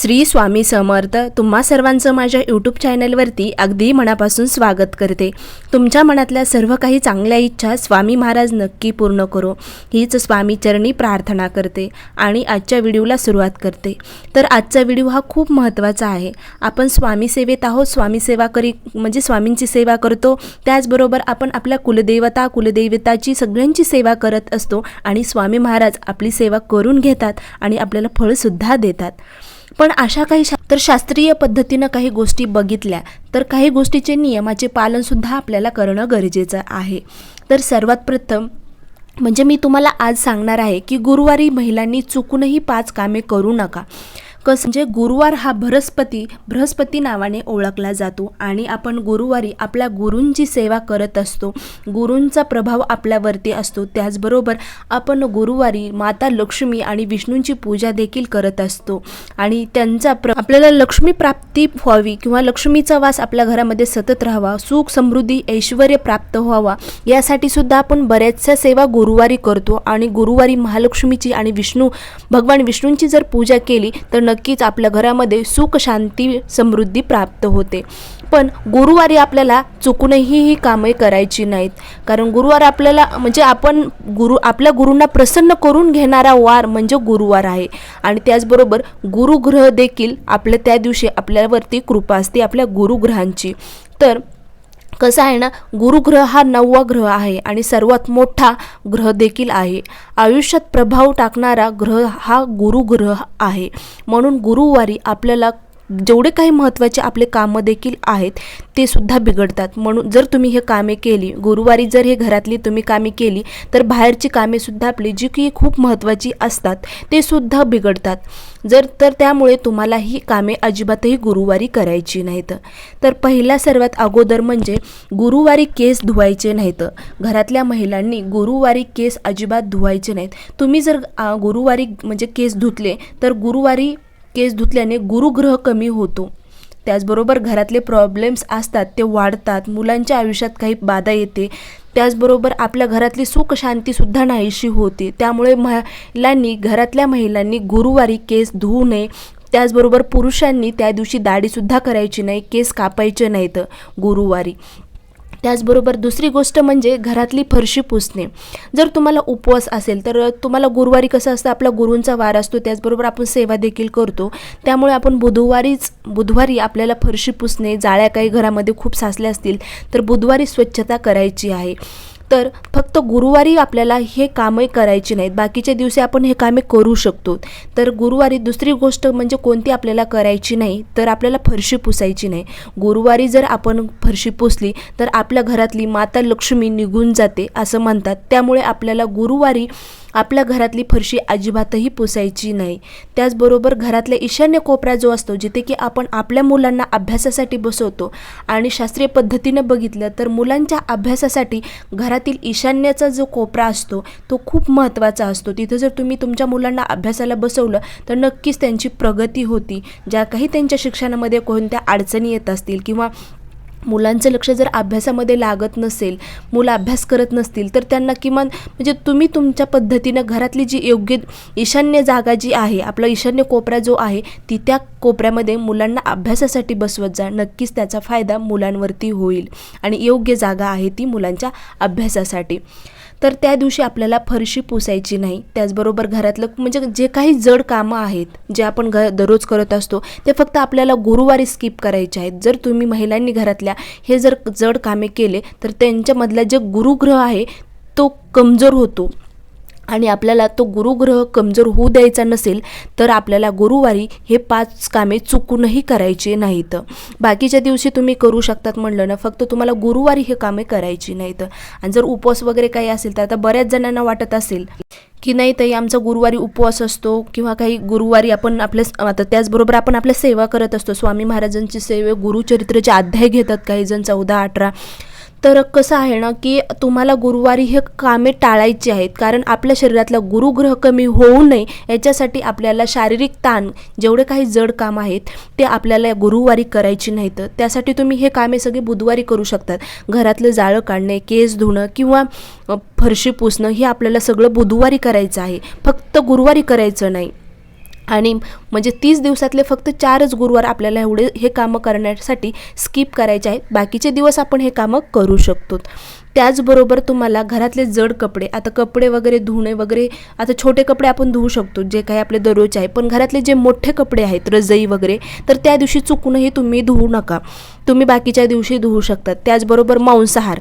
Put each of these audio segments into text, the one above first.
श्री स्वामी समर्थ तुम्हा सर्वांचं माझ्या यूट्यूब चॅनलवरती अगदी मनापासून स्वागत करते. तुमच्या मनातल्या सर्व काही चांगल्या इच्छा स्वामी महाराज नक्की पूर्ण करो. हीच स्वामी चरणी प्रार्थना करते आणि आजच्या व्हिडिओला सुरुवात करते. तर आजचा व्हिडिओ हा खूप महत्त्वाचा आहे. आपण स्वामी सेवेत आहोत स्वामी सेवा करी म्हणजे स्वामींची सेवा करतो. त्याचबरोबर आपण आपल्या कुलदेवता कुलदेवताची सगळ्यांची सेवा करत असतो आणि स्वामी महाराज आपली सेवा करून घेतात आणि आपल्याला फळसुद्धा देतात. पण अशा काही शा तर शास्त्रीय पद्धतीनं काही गोष्टी बघितल्या तर काही गोष्टीचे नियमाचे पालनसुद्धा आपल्याला करणं गरजेचं आहे. तर सर्वात प्रथम म्हणजे मी तुम्हाला आज सांगणार आहे की गुरुवारी महिलांनी चुकूनही पाच कामे करू नका. कसं म्हणजे गुरुवार हा बृहस्पती बृहस्पती नावाने ओळखला जातो आणि आपण गुरुवारी आपल्या गुरूंची सेवा करत असतो. गुरूंचा प्रभाव आपल्यावरती असतो. त्याचबरोबर आपण गुरुवारी माता लक्ष्मी आणि विष्णूंची पूजा देखील करत असतो. आणि त्यांचा प्र आपल्याला लक्ष्मी प्राप्ती व्हावी किंवा लक्ष्मीचा वास आपल्या घरामध्ये सतत राहावा सुख समृद्धी ऐश्वर प्राप्त व्हावा यासाठी सुद्धा आपण बऱ्याचशा सेवा गुरुवारी करतो. आणि गुरुवारी महालक्ष्मीची आणि विष्णू भगवान विष्णूंची जर पूजा केली तर नक्कीच आपल्या घरामध्ये सुख शांती समृद्धी प्राप्त होते. पण गुरुवारी आपल्याला चुकूनही ही कामे करायची नाहीत. कारण गुरुवार आपल्याला म्हणजे आपण गुरु आपल्या गुरूंना प्रसन्न करून घेणारा वार म्हणजे गुरुवार आहे. आणि त्याचबरोबर गुरुग्रह देखील आपल्या त्या दिवशी आपल्यावरती कृपा असते आपल्या गुरुग्रहांची. तर कसं आहे ना गुरुग्रह हा नववा ग्रह आहे आणि सर्वात मोठा ग्रह देखील आहे. आयुष्यात प्रभाव टाकणारा ग्रह हा गुरुग्रह आहे. म्हणून गुरुवारी आपल्याला जेवढे काही महत्त्वाचे आपले कामं देखील आहेत ते सुद्धा बिघडतात. म्हणून जर तुम्ही हे कामे केली गुरुवारी जर हे घरातली तुम्ही कामे केली तर बाहेरची कामेसुद्धा आपली जी की खूप महत्त्वाची असतात ते सुद्धा बिघडतात. जर तर त्यामुळे तुम्हाला ही कामे अजिबातही गुरुवारी करायची नाहीत. तर पहिला सर्वात अगोदर म्हणजे गुरुवारी केस धुवायचे नाहीत. घरातल्या महिलांनी गुरुवारी केस अजिबात धुवायचे नाहीत. तुम्ही जर गुरुवारी म्हणजे केस धुतले तर गुरुवारी केस धुतल्याने गुरुग्रह कमी होतो. त्याचबरोबर घरातले प्रॉब्लेम्स असतात ते वाढतात मुलांच्या आयुष्यात काही बाधा येते. त्याचबरोबर आपल्या घरातली सुख शांतीसुद्धा नाहीशी होते. त्यामुळे महिलांनी घरातल्या महिलांनी गुरुवारी केस धुवू नये. त्याचबरोबर पुरुषांनी त्या दिवशी दाढीसुद्धा करायची नाही केस कापायचे नाहीत गुरुवारी. त्याचबरोबर दुसरी गोष्ट म्हणजे घरातली फरशी पुसणे. जर तुम्हाला उपवास असेल तर तुम्हाला गुरुवारी कसं असतं आपला गुरूंचा वार असतो त्याचबरोबर आपण सेवा देखील करतो. त्यामुळे आपण बुधवारीच बुधवारी आपल्याला फरशी पुसणे जाळ्या काही घरामध्ये खूप साचल्या असतील तर बुधवारी स्वच्छता करायची आहे. तर फक्त गुरुवारी आपल्याला हे कामे करायची नाहीत. बाकीच्या दिवशी आपण हे कामे करू शकतो. तर गुरुवारी दुसरी गोष्ट म्हणजे कोणती आपल्याला करायची नाही तर आपल्याला फरशी पुसायची नाही. गुरुवारी जर आपण फरशी पुसली तर आपल्या घरातली माता लक्ष्मी निघून जाते असं म्हणतात. त्यामुळे आपल्याला गुरुवारी आपल्या घरातली फरशी अजिबातही पुसायची नाही. त्याचबरोबर घरातल्या ईशान्य कोपरा जो असतो जिथे की आपण आपल्या मुलांना अभ्यासासाठी बसवतो आणि शास्त्रीय पद्धतीनं बघितलं तर मुलांच्या अभ्यासासाठी घरातील ईशान्याचा जो कोपरा असतो तो खूप महत्त्वाचा असतो. तिथं जर तुम्ही तुमच्या मुलांना अभ्यासाला बसवलं तर नक्कीच त्यांची प्रगती होती. ज्या काही त्यांच्या शिक्षणामध्ये कोणत्या अडचणी येत असतील किंवा मुलांचं लक्ष जर अभ्यासामध्ये लागत नसेल मुलं अभ्यास करत नसतील तर त्यांना किमान म्हणजे तुम्ही तुमच्या पद्धतीनं घरातली जी योग्य ईशान्य जागा जी आहे आपला ईशान्य कोपरा जो आहे ती त्या कोपऱ्यामध्ये मुलांना अभ्यासासाठी बसवत जा. नक्कीच त्याचा फायदा मुलांवरती होईल आणि योग्य जागा आहे ती मुलांच्या अभ्यासासाठी. तर त्या दिवशी आपल्याला फरशी पुसायची नाही. त्याचबरोबर घरातलं म्हणजे जे काही जड कामं आहेत जे आपण घ दररोज करत असतो ते फक्त आपल्याला गुरुवारी स्किप करायचे आहेत. जर तुम्ही महिलांनी घरातल्या हे जर जड कामे केले तर त्यांच्यामधला जे गुरुग्रह आहे तो कमजोर होतो. आणि आपल्याला तो गुरुग्रह कमजोर होऊ द्यायचा नसेल तर आपल्याला गुरुवारी हे पाच कामे चुकूनही करायची नाहीत. बाकीच्या दिवशी तुम्ही करू शकतात म्हणलं ना फक्त तुम्हाला गुरुवारी हे कामे करायची नाहीत. आणि जर उपवास वगैरे काही असेल तर आता बऱ्याच जणांना वाटत असेल की नाही ताई आमचा गुरुवारी उपवास असतो किंवा काही गुरुवारी आपण आपल्या आता त्याचबरोबर आपण आपल्या सेवा करत असतो. स्वामी महाराजांची सेवे गुरुचरित्राचे अध्याय घेतात काही जण चौदा अठरा. तर कसं आहे ना की तुम्हाला गुरुवारी हे कामे टाळायची आहेत. कारण आपल्या शरीरातला गुरुग्रह कमी होऊ नये याच्यासाठी आपल्याला शारीरिक ताण जेवढे काही जड काम आहेत ते आपल्याला गुरुवारी करायची नाहीत. त्यासाठी तुम्ही हे कामे सगळे बुधवारी करू शकतात. घरातलं जाळं काढणे केस धुणं किंवा फरशी पुसणं हे आपल्याला सगळं बुधवारी करायचं आहे. फक्त गुरुवारी करायचं नाही. आणि म्हणजे तीस दिवसातले फक्त चारच गुरुवार आपल्याला एवढे हे कामं करण्यासाठी स्किप करायचे आहेत बाकीचे दिवस आपण हे कामं करू शकतो. त्याचबरोबर तुम्हाला घरातले जड कपडे आता कपडे वगैरे धुणे वगैरे आता छोटे कपडे आपण धुवू शकतो जे काही आपले दररोजचे आहे. पण घरातले जे मोठे कपडे आहेत रजई वगैरे तर त्या दिवशी चुकूनही तुम्ही धुवू नका. तुम्ही बाकीच्या दिवशी धुवू शकतात त्याचबरोबर मांसाहार.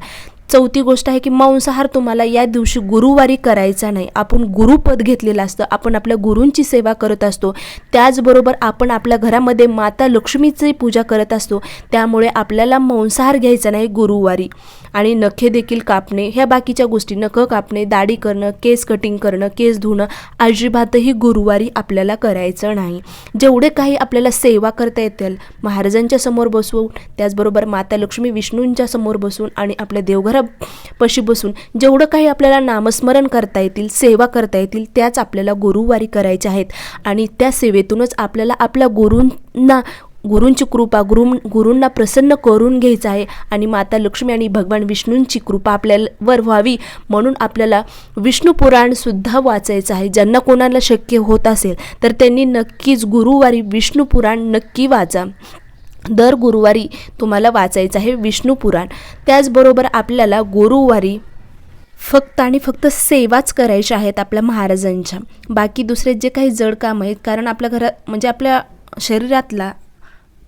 चौथी गोष्ट आहे की मांसाहार तुम्हाला या दिवशी गुरुवारी करायचा नाही. आपण गुरुपद घेतलेलं असतं. आपण आपल्या गुरूंची सेवा करत असतो. त्याचबरोबर आपण आपल्या घरामध्ये माता लक्ष्मीची पूजा करत असतो. त्यामुळे आपल्याला मांसाहार घ्यायचा नाही गुरुवारी. आणि नखे देखील कापणे ह्या बाकीच्या गोष्टी नखं कापणे दाढी करणं केस कटिंग करणं केस धुणं अजिबातही गुरुवारी आपल्याला करायचं नाही. जेवढे काही आपल्याला सेवा करता येतील महाराजांच्या समोर बसवून त्याचबरोबर माता लक्ष्मी विष्णूंच्या समोर बसून आणि आपल्या देवघरापाशी बसून जेवढं काही आपल्याला नामस्मरण करता येतील सेवा करता येतील त्याच आपल्याला गुरुवारी करायच्या आहेत. आणि त्या सेवेतूनच आपल्याला आपल्या गुरूंना गुरूंची कृपा गुरु गुरूंना प्रसन्न करून घ्यायचं आहे. आणि माता लक्ष्मी आणि भगवान विष्णूंची कृपा आपल्यावर व्हावी म्हणून आपल्याला विष्णू पुराणसुद्धा वाचायचं आहे. ज्यांना कोणाला शक्य होत असेल तर त्यांनी नक्कीच गुरुवारी विष्णू पुराण नक्की वाचा. दर गुरुवारी तुम्हाला वाचायचं आहे विष्णू पुराण. त्याचबरोबर आपल्याला गुरुवारी फक्त आणि फक्त सेवाच करायच्या आहेत आपल्या महाराजांच्या. बाकी दुसरे जे काही जड काम आहेत कारण आपल्या घरात म्हणजे आपल्या शरीरातला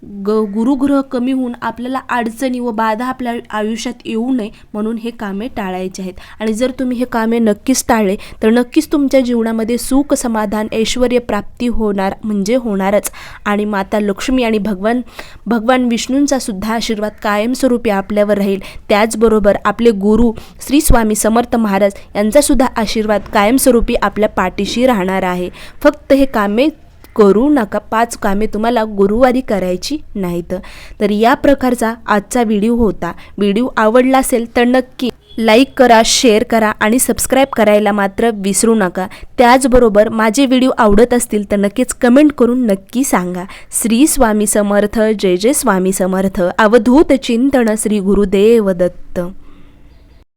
ग गुरुग्रह कमी होऊन आपल्याला अडचणी व बाधा आपल्या आयुष्यात येऊ नये म्हणून हे कामे टाळायचे आहेत. आणि जर तुम्ही हे कामे नक्कीच टाळले तर नक्कीच तुमच्या जीवनामध्ये सुख समाधान ऐश्वर प्राप्ती होणार म्हणजे होणारच. आणि माता लक्ष्मी आणि भगवान भगवान विष्णूंचा सुद्धा आशीर्वाद कायमस्वरूपी आपल्यावर राहील. त्याचबरोबर आपले गुरु श्री स्वामी समर्थ महाराज यांचासुद्धा आशीर्वाद कायमस्वरूपी आपल्या पाठीशी राहणार आहे. फक्त हे कामे करू नका. पाच कामे तुम्हाला गुरुवारी करायची नाहीत. तर या प्रकारचा आजचा व्हिडिओ होता. व्हिडिओ आवडला असेल तर नक्की लाईक करा शेअर करा आणि सबस्क्राईब करायला मात्र विसरू नका. त्याचबरोबर माझे व्हिडिओ आवडत असतील तर नक्कीच कमेंट करून नक्की सांगा. श्री स्वामी समर्थ जय जय स्वामी समर्थ. अवधूत चिंतन श्री गुरुदेव दत्त.